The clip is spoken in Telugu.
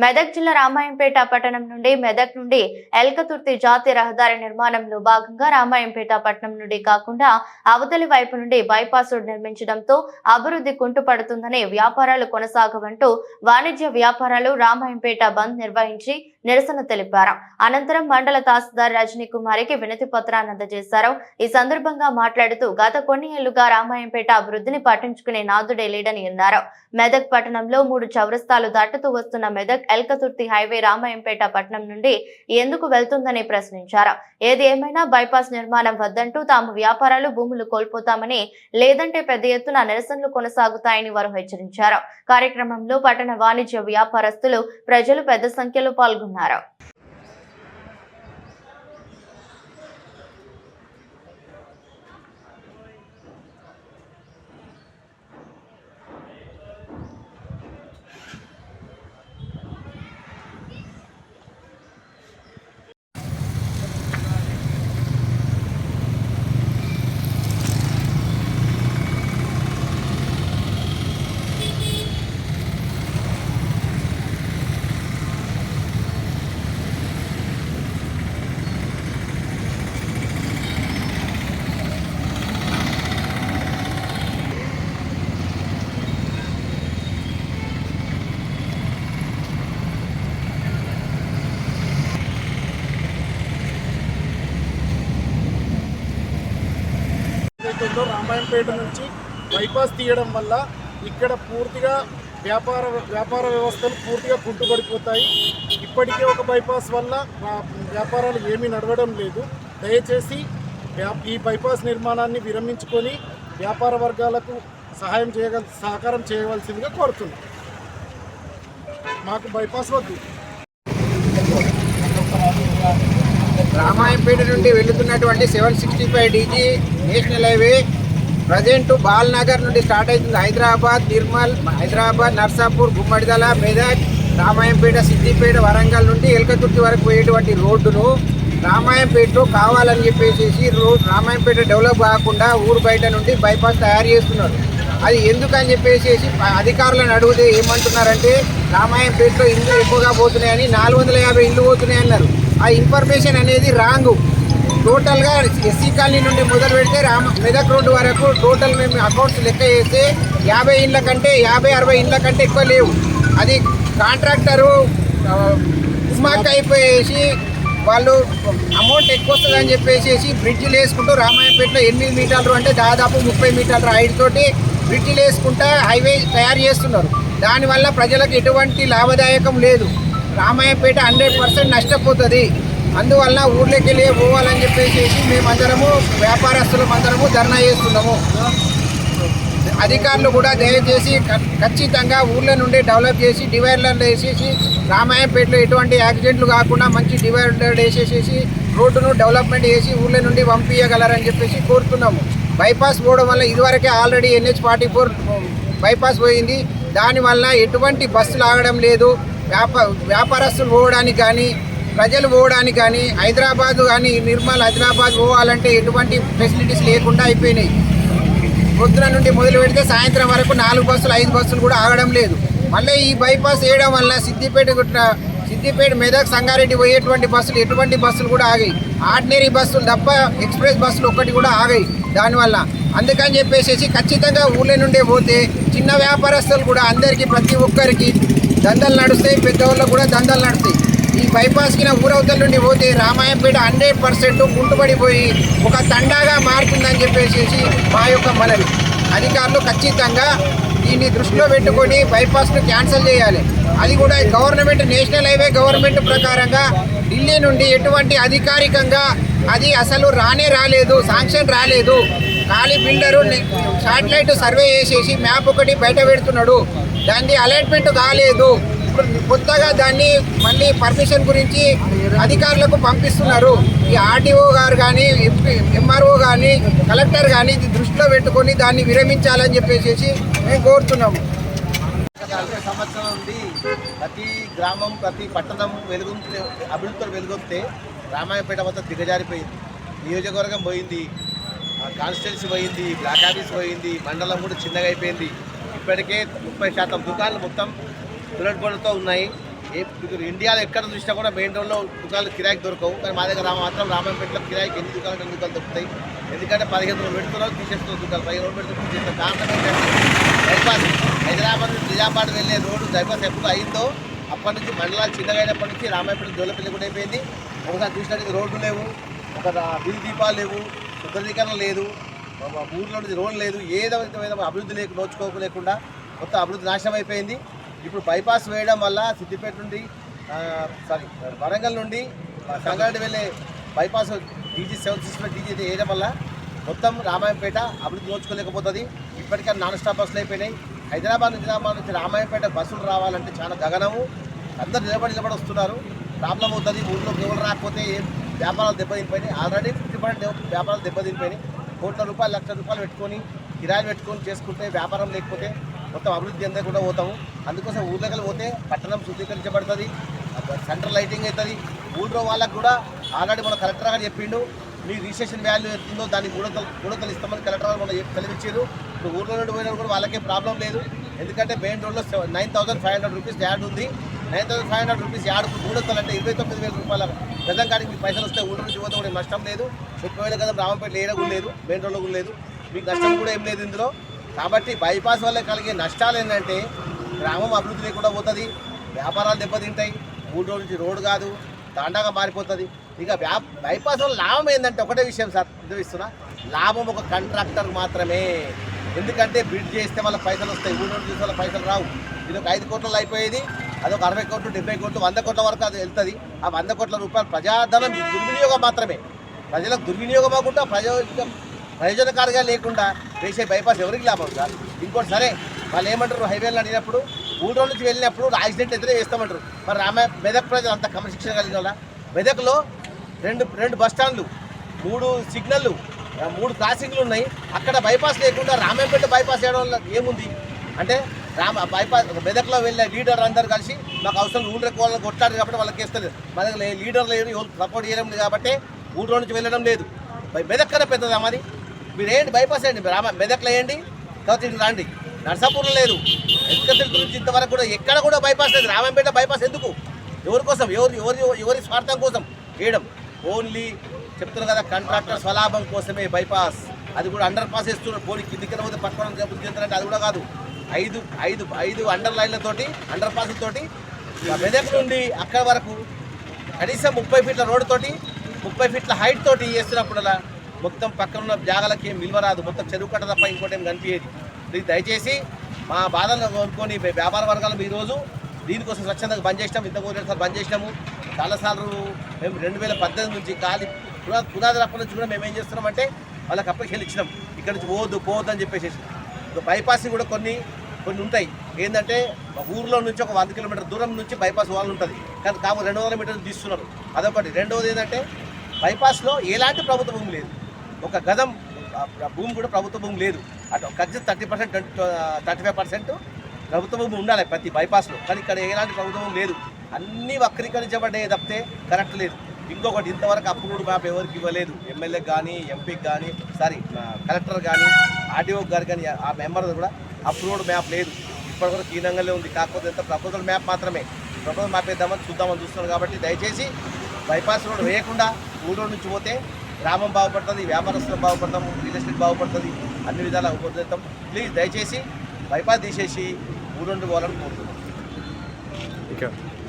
మెదక్ జిల్లా రామాయంపేట పట్టణం నుండి మెదక్ నుండి ఎల్కతుర్తి జాతీయ రహదారి నిర్మాణంలో భాగంగా రామాయంపేట పట్టణం నుండి కాకుండా అవతలి వైపు నుండి బైపాస్ రోడ్ నిర్మించడంతో అభివృద్ధి కుంటుపడుతుందని వ్యాపారాలు కొనసాగవంటూ వాణిజ్య వ్యాపారాలు రామాయంపేట బంద్ నిర్వహించి నిరసన తెలిపారు. అనంతరం మండల తహసీల్దార్ రజనీ కుమారికి వినతి పత్రాన్ని అందజేశారు. ఈ సందర్భంగా మాట్లాడుతూ గత కొన్ని ఏళ్ళుగా రామాయంపేట అభివృద్ధిని పట్టించుకునే నాదుడే లేడని అన్నారు. మెదక్ పట్టణంలో మూడు చౌరస్తాలు దాటుతూ వస్తున్న మెదక్ ఎల్కతుర్తి హైవే రామాయంపేట పట్టణం నుండి ఎందుకు వెళ్తుందని ప్రశ్నించారు. ఏది ఏమైనా బైపాస్ నిర్మాణం వద్దంటూ తాము వ్యాపారాలు భూములు కోల్పోతామని లేదంటే పెద్ద ఎత్తున నిరసనలు కొనసాగుతాయని వారు హెచ్చరించారు. కార్యక్రమంలో పట్టణ వాణిజ్య వ్యాపారస్తులు ప్రజలు పెద్ద సంఖ్యలో పాల్గొన్నారు. పాల్గొన్నారు ఏదైతుందో రామాయంపేట నుంచి బైపాస్ తీయడం వల్ల ఇక్కడ పూర్తిగా వ్యాపార వ్యాపార వ్యవస్థలు పూర్తిగా కుంటుపడిపోతాయి ఇప్పటికే ఒక బైపాస్ వల్ల వ్యాపారాలు ఏమీ నడవడం లేదు. దయచేసి వ్యా- ఈ బైపాస్ నిర్మాణాన్ని విరమించుకొని వ్యాపార వర్గాలకు సహాయం చేయగల సహకారం చేయవలసిందిగా కోరుతున్నాం. మాకు బైపాస్ వద్దు. రామాయంపేట నుండి వెళుతున్నటువంటి seven sixty five DG national highway present Balanagar నుండి స్టార్ట్ అవుతుంది. హైదరాబాద్ నిర్మల్ హైదరాబాద్ నర్సాపూర్ గుమ్మడిదల మెదక్ రామాయంపేట సిద్దిపేట వరంగల్ నుండి ఎల్కతుర్తి వరకు పోయేటువంటి రోడ్డును రామాయంపేటలో కావాలని చెప్పేసి రోడ్ రామాయంపేట డెవలప్ కాకుండా ఊరు బయట నుండి బైపాస్ తయారు చేస్తున్నారు. అది ఎందుకని చెప్పేసి అధికారులను అడిగితే ఏమంటున్నారంటే రామాయంపేటలో ఇండ్లు ఎక్కువగా పోతున్నాయని నాలుగు వందల యాభై ఇల్లు పోతున్నాయి అన్నారు ఆ ఇన్ఫర్మేషన్ అనేది రాంగు టోటల్గా ఎస్సీ కాలనీ నుండి మొదలు పెడితే రామ మెదక్ రోడ్డు వరకు టోటల్ మేము అకౌంట్స్ లెక్క చేస్తే యాభై ఇండ్ల కంటే యాభై అరవై ఇండ్ల కంటే ఎక్కువ లేవు. అది కాంట్రాక్టరు ఉమాక్ అయిపోయేసి వాళ్ళు అమౌంట్ ఎక్కువ వస్తుందని చెప్పేసి బ్రిడ్జిలు వేసుకుంటూ రామాయణపేటలో ఎనిమిది మీటర్లు అంటే దాదాపు ముప్పై మీటర్ల హైట్ తోటి బ్రిడ్జిలు వేసుకుంటా హైవే తయారు చేస్తున్నారు. దానివల్ల ప్రజలకు ఎటువంటి లాభదాయకం లేదు. రామాయపేట హండ్రెడ్ పర్సెంట్ నష్టపోతుంది. అందువల్ల ఊర్లోకి వెళ్ళి పోవాలని చెప్పేసి మేమందరము వ్యాపారస్తులం అందరము ధర్నా చేస్తున్నాము. అధికారులు కూడా దయచేసి ఖచ్చితంగా ఊళ్ళ నుండి డెవలప్ చేసి డివైడర్లు వేసేసి రామాయంపేటలో ఎటువంటి యాక్సిడెంట్లు కాకుండా మంచి డివైడర్లు వేసేసేసి రోడ్డును డెవలప్మెంట్ చేసి ఊళ్ళ నుండి పంపించగలరని చెప్పేసి కోరుతున్నాము. బైపాస్ పోవడం వల్ల ఇదివరకే already NH forty four bypass పోయింది. దానివల్ల ఎటువంటి బస్సులు ఆగడం లేదు. వ్యాప వ్యాపారస్తులు పోవడానికి కానీ ప్రజలు పోవడానికి కానీ హైదరాబాద్ కానీ నిర్మల్ హైదరాబాద్ పోవాలంటే ఎటువంటి ఫెసిలిటీస్ లేకుండా అయిపోయినాయి. పొద్దున నుండి మొదలు పెడితే సాయంత్రం వరకు నాలుగు బస్సులు ఐదు బస్సులు కూడా ఆగడం లేదు. మళ్ళీ ఈ బైపాస్ వేయడం వల్ల సిద్దిపేట గుట్ట సిద్దిపేట మెదక్ సంగారెడ్డి పోయేటువంటి బస్సులు ఎటువంటి బస్సులు కూడా ఆగాయి. ఆర్డినరీ బస్సులు తప్ప ఎక్స్ప్రెస్ బస్సులు ఒక్కటి కూడా ఆగాయి దానివల్ల. అందుకని చెప్పేసి ఖచ్చితంగా ఊళ్ళ నుండే పోతే చిన్న వ్యాపారస్తులు కూడా అందరికీ ప్రతి ఒక్కరికి దందలు నడుస్తాయి పెద్దవాళ్ళకు కూడా దందలు నడుస్తాయి. ఈ బైపాస్ కింద ఊరవతల నుండి పోతే రామాయంపేట హండ్రెడ్ పర్సెంట్ కుంటుపడిపోయి ఒక తండాగా మారుతుందని చెప్పేసి మా యొక్క మనవి. అధికారులు ఖచ్చితంగా దీన్ని దృష్టిలో పెట్టుకొని బైపాస్ను క్యాన్సిల్ చేయాలి. అది కూడా గవర్నమెంట్ నేషనల్ హైవే గవర్నమెంట్ ప్రకారంగా ఢిల్లీ నుండి ఎటువంటి అధికారికంగా అది అసలు రానే రాలేదు శాంక్షన్ రాలేదు. ఖాళీ బిల్డరు శాటిలైట్ సర్వే చేసేసి మ్యాప్ ఒకటి బయట పెడుతున్నాడు. దాన్ని అలాట్మెంట్ కాలేదు. ఇప్పుడు కొత్తగా దాన్ని మళ్ళీ పర్మిషన్ గురించి అధికారులకు పంపిస్తున్నారు. ఈ ఆర్డీఓ గారు కానీ ఎంఆర్ఓ కానీ కలెక్టర్ కానీ ఇది దృష్టిలో పెట్టుకొని దాన్ని విరమించాలని చెప్పేసి మేము కోరుతున్నాము. నలభై సంవత్సరం నుండి ప్రతి గ్రామం ప్రతి పట్టణం వెలుగుంటే అభివృద్ధితో వెలుగొస్తే రామాయపేట మొత్తం దిగజారిపోయింది. నియోజకవర్గం పోయింది కాన్స్టిట్యున్సీ పోయింది బ్లాక్ ఆఫీస్ పోయింది మండలం కూడా చిన్నగా అయిపోయింది. ఇప్పటికే ముప్పై శాతం దుకాణాలు మొత్తం బుల్లెట్ బోర్డుతో ఉన్నాయి. ఇప్పుడు ఇండియాలో ఎక్కడ చూసినా కూడా మెయిన్ రోడ్లో దుకాణాలు కిరాయికి దొరకవు. కానీ మా దగ్గర మాత్రం రామాయపేటలో కిరాయికి ఎన్ని దుకాణాలు ఎన్ని దుకాణాలు దొరుకుతాయి? ఎందుకంటే పదిహేను రోజులు పెడుతున్నారు తీసేస్తున్నారు దుకాణాలు. పదిహేను రోజులు పెడుతున్నారు తీసేస్తారు కారణం ఏంటంటే బైపాస్. హైదరాబాద్ నుంచి నిజామాబాద్ వెళ్ళే రోడ్డు బైపాస్ ఎప్పుడు అయిందో అప్పటి నుంచి మండలాలు చిన్నగా అయినప్పటి నుంచి రామాయపేట దొల్లపల్లి కూడా అయిపోయింది. ఒకసారి చూసినట్టు రోడ్డు లేవు. ఒక వీధి దీపాలు లేవు. శుద్ధీకరణ లేదు. ఊర్లో ఊళ్ళో రోడ్డు లేదు. ఏదో అభివృద్ధి లేక నోచుకోలేకుండా మొత్తం అభివృద్ధి నాశనం అయిపోయింది. ఇప్పుడు బైపాస్ వేయడం వల్ల సిద్దిపేట నుండి సారీ వరంగల్ నుండి సంగారెడ్డి వెళ్ళే bypass DG seven six DG వేయడం వల్ల మొత్తం రామాయంపేట అభివృద్ధి నోచుకోలేకపోతుంది. ఇప్పటికే నాన్ స్టాప్ బస్సులు అయిపోయినాయి. హైదరాబాద్ నిజామాబాద్ నుంచి రామాయంపేట బస్సులు రావాలంటే చాలా గగనము. అందరు నిలబడి నిలబడి వస్తున్నారు. ప్రాబ్లం అవుతుంది. ఊళ్ళో ఎవరు రాకపోతే ఏం వ్యాపారాలు దెబ్బతినిపోయినాయి. ఆల్రెడీ ఫిఫ్టీ పర్సెంట్ వ్యాపారాలు దెబ్బతినిపోయినాయి. కోట్ల రూపాయలు లక్ష రూపాయలు పెట్టుకొని కిరాయిలు పెట్టుకొని చేసుకుంటే వ్యాపారం లేకపోతే మొత్తం అభివృద్ధి అందరూ కూడా పోతాము. అందుకోసం ఊర్లోకి పోతే పట్టణం శుద్ధీకరించబడుతుంది సెంట్రల్ లైటింగ్ అవుతుంది. ఊళ్ళో వాళ్ళకు కూడా ఆల్రెడీ మన కలెక్టర్ గారు చెప్పిండు మీ రిజిస్ట్రేషన్ వాల్యూ ఎంతుందో దానికి మూడొంతలు మూడొంతలు ఇస్తామని కలెక్టర్ గారు మన తెలివిచ్చారు. ఇప్పుడు ఊళ్ళో నుండి పోయినా కూడా వాళ్ళకే ప్రాబ్లం లేదు. ఎందుకంటే మెయిన్ రోడ్లో nine thousand five hundred rupees yard ఉంది. Nine thousand five hundred rupees yard మూడొంతలు అంటే ఇరవై తొమ్మిది వేల రూపాయల గజం కాడికి మీకు పైసలు వస్తే ఊళ్ళో నుంచి పోతే కూడా నష్టం లేదు. ముప్పై వేల గజం రామంపేట ఏడ కూడా లేదు మెయిన్ రోడ్లో కూడా లేదు. మీకు నష్టం కూడా ఏం లేదు ఇందులో. కాబట్టి బైపాస్ వల్ల కలిగే నష్టాలు ఏంటంటే గ్రామం అభివృద్ధి లేకుండా పోతుంది వ్యాపారాలు దెబ్బతింటాయి మూడు రోజుల నుంచి రోడ్డు కాదు తాండాగా మారిపోతుంది. ఇక వ్యా బైపాస్ వల్ల లాభం ఏంటంటే ఒకటే విషయం సార్ ఇస్తున్నా లాభం ఒక కాంట్రాక్టర్ మాత్రమే. ఎందుకంటే బిడ్ చేస్తే వాళ్ళ పైసలు వస్తాయి ఊళ్ళో నుంచి వాళ్ళ పైసలు రావు. ఇది ఒక ఐదు కోట్లలో అయిపోయేది. అదొక అరవై కోట్లు డెబ్బై కోట్లు వంద కోట్ల వరకు అది వెళ్తుంది. ఆ వంద కోట్ల రూపాయలు ప్రజాధనం దుర్వినియోగం మాత్రమే. ప్రజలకు దుర్వినియోగం అవ్వకుండా ప్రయోజనం ప్రయోజనకారిగా లేకుండా వేసే బైపాస్ ఎవరికి లాభం సార్? ఇంకోటి సరే వాళ్ళు ఏమంటారు హైవేలో అడిగినప్పుడు ఊళ్ళో నుంచి వెళ్ళినప్పుడు యాక్సిడెంట్ ఎదురే వేస్తామంటారు మరి రామ మెదక్ ప్రజలు అంత క్రమశిక్షణ కలిగిన వాళ్ళ? మెదక్లో రెండు రెండు బస్ స్టాండ్లు మూడు సిగ్నల్లు మూడు క్రాసింగ్లు ఉన్నాయి. అక్కడ బైపాస్ లేకుండా రామాయపేట బైపాస్ చేయడం వల్ల ఏముంది? అంటే రామ బైపాస్ మెదక్లో వెళ్ళే లీడర్ అందరూ కలిసి మాకు అవసరం ఊళ్ళకి ఎక్కువ వాళ్ళని కాబట్టి వాళ్ళకి ఇస్తలేదు మన దగ్గర లీడర్ లేరు ఎవరు సపోర్ట్ చేయడం లేదు కాబట్టి ఊళ్ళో నుంచి వెళ్ళడం లేదు. మెదక్ కన్నా పెద్దదా మాది మీరు ఏంటి బైపాస్ వేయండి రామ మెదక్లో వేయండి తర్వాత ఇటు రండి. నర్సాపూర్లో లేదు ఎక్కతిరి గురించి ఇంతవరకు కూడా ఎక్కడ కూడా బైపాస్ లేదు. రామంపేట బైపాస్ ఎందుకు? ఎవరి కోసం? ఎవరి ఎవరి ఎవరి స్వార్థం కోసం? వేయడం. ఓన్లీ చెప్తున్నారు కదా కాంట్రాక్టర్ స్వలాభం కోసమే బైపాస్. అది కూడా అండర్ పాస్ వేస్తున్నారు పోనీ కిందికి పోతే పక్కన అది కూడా కాదు. ఐదు ఐదు ఐదు అండర్ లైన్లతోటి అండర్ పాస్లతోటి మెదక్ నుండి అక్కడ వరకు కనీసం ముప్పై ఫీట్ల రోడ్డు తోటి ముప్పై ఫీట్ల హైట్ తోటి వేస్తున్నప్పుడల్లా మొత్తం పక్కన ఉన్న జాగాలకి ఏం విలువ రాదు మొత్తం చెరువు కట్ట తప్ప ఇంకోటి ఏం కనిపించేది. దయచేసి మా బాధలను కోరుకొని వ్యాపార వర్గాలు ఈరోజు దీనికోసం స్వచ్ఛందంగా బంద్ చేసినాం ఇంత సార్ బంద్ చేసినాము. చాలాసార్లు మేము రెండు వేల పద్దెనిమిది నుంచి కాలి పునా పునాదులు అప్పటి నుంచి కూడా మేము ఏం చేస్తున్నామంటే వాళ్ళకి అప్పటికి ఇచ్చినాం. ఇక్కడ నుంచి పోవద్దు పోవద్దు అని చెప్పేసి బైపాస్ కూడా కొన్ని కొన్ని ఉంటాయి. ఏంటంటే ఊర్లో నుంచి ఒక వంద కిలోమీటర్ దూరం నుంచి బైపాస్ వాళ్ళు ఉంటుంది. కానీ కాము రెండు వందల మీటర్లు తీస్తున్నారు. అదొకటి. రెండవది ఏంటంటే బైపాస్లో ఎలాంటి ప్రభుత్వ భూమి లేదు. ఒక గదం భూమి కూడా ప్రభుత్వ భూమి లేదు. అటు ఖచ్చితంగా thirty percent thirty five percent ప్రభుత్వ భూమి ఉండాలి ప్రతి బైపాస్లో కానీ ఇక్కడ ఎలాంటి ప్రభుత్వ భూమి లేదు. అన్నీ వక్రీకరించబడ్డాయి తప్పితే కరెక్ట్ లేదు. ఇంకొకటి ఇంతవరకు అప్రూవ్డ్ మ్యాప్ ఎవరికి ఇవ్వలేదు. ఎమ్మెల్యే కానీ ఎంపీకి కానీ సారీ కలెక్టర్ కానీ ఆర్డీఓ గారు కానీ ఆ మెంబర్ కూడా అప్రూవ్డ్ మ్యాప్ లేదు. ఇప్పటివరకు కీనంగానే ఉంది. కాకపోతే ఎంత ప్రపోజల్ మ్యాప్ మాత్రమే. ప్రపోజల్ మ్యాప్ వేద్దామని చూద్దామని చూస్తున్నాను కాబట్టి దయచేసి బైపాస్ రోడ్ వేయకుండా ఊళ్ళో నుంచి పోతే గ్రామం బాగుపడుతుంది వ్యాపారస్తులు బాగుపడతాం రియల్ ఎస్టేట్ బాగుపడుతుంది అన్ని విధాలా ఉపయోగిస్తాం. ప్లీజ్ దయచేసి బైపాస్ తీసేసి ఊరు నుండి పోవాలని కోరుతున్నాం